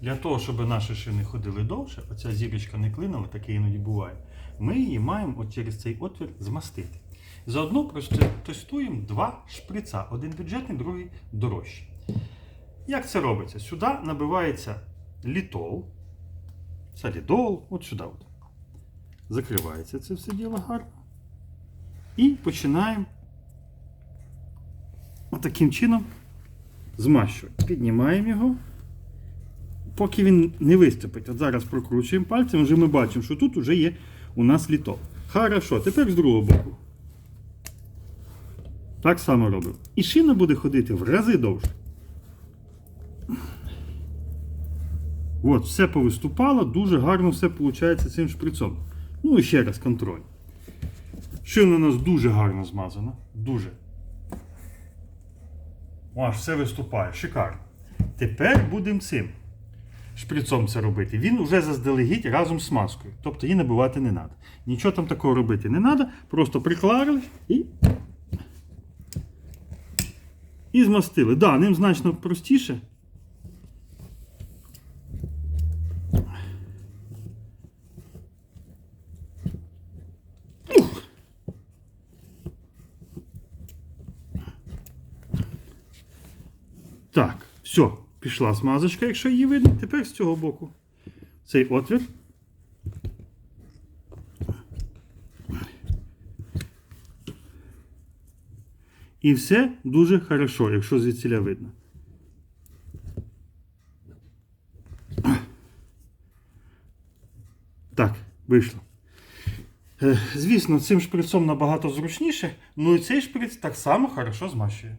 Для того, щоб наші шини ходили довше, оця зірочка не клинила, таке іноді буває, ми її маємо от через цей отвір змастити. Заодно просто тестуємо два шприца. Один бюджетний, другий дорожчий. Як це робиться? Сюди набивається літол. Це лідол, от сюди. От. Закривається це все діло гарно. І починаємо отаким чином змащувати. Піднімаємо його, поки він не виступить. От зараз прокручуємо пальцем, вже ми бачимо, що тут вже є у нас літол. Хорошо, тепер з другого боку. Так само робимо. І шина буде ходити в рази довше. От, все повиступало, дуже гарно все виходить цим шприцом. Ну і ще раз контроль. Шина у нас дуже гарно змазана. Дуже. Аж все виступає. Шикарно. Тепер будемо цим шприцом це робити. Він вже заздалегідь разом з маскою. Тобто її набивати не треба. Нічого там такого робити не треба. Просто приклали і. І змастили. Так, да, ним значно простіше. Так, все, пішла смазочка, якщо її видно. Тепер з цього боку. Цей отвір. І все дуже хорошо, якщо звідсіля видно. Так, вийшло. Е, Звісно, цим шприцом набагато зручніше, ну і цей шприц так само хорошо змащує.